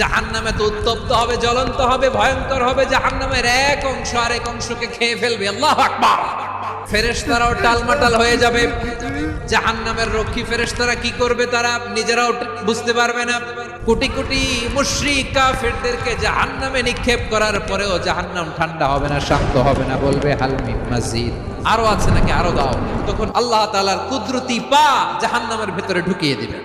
জাহান্নামে তো উত্তপ্ত হবে, জ্বলন্ত হবে, ভয়ঙ্কর হবে, জাহান্নামের এক অংশ আর এক অংশকে খেয়ে ফেলবে। আল্লাহ আকবার। ফেরেশতারাও টালমাটাল হয়ে যাবে। জাহান্নামের রক্ষী ফেরেশতারা কি করবে তারা নিজেরাও বুঝতে পারবে না। কোটি কোটি মুশরিক কাফেরদেরকে জাহান্নামে নিক্ষেপ করার পরেও জাহান্নাম ঠান্ডা হবে না, শান্ত হবে না, বলবে হালমি মসজিদ আরও আছে নাকি? আরও দাও। তখন আল্লাহ তাআলার কুদরতি পা জাহান্নামের ভেতরে ঢুকিয়ে দিবে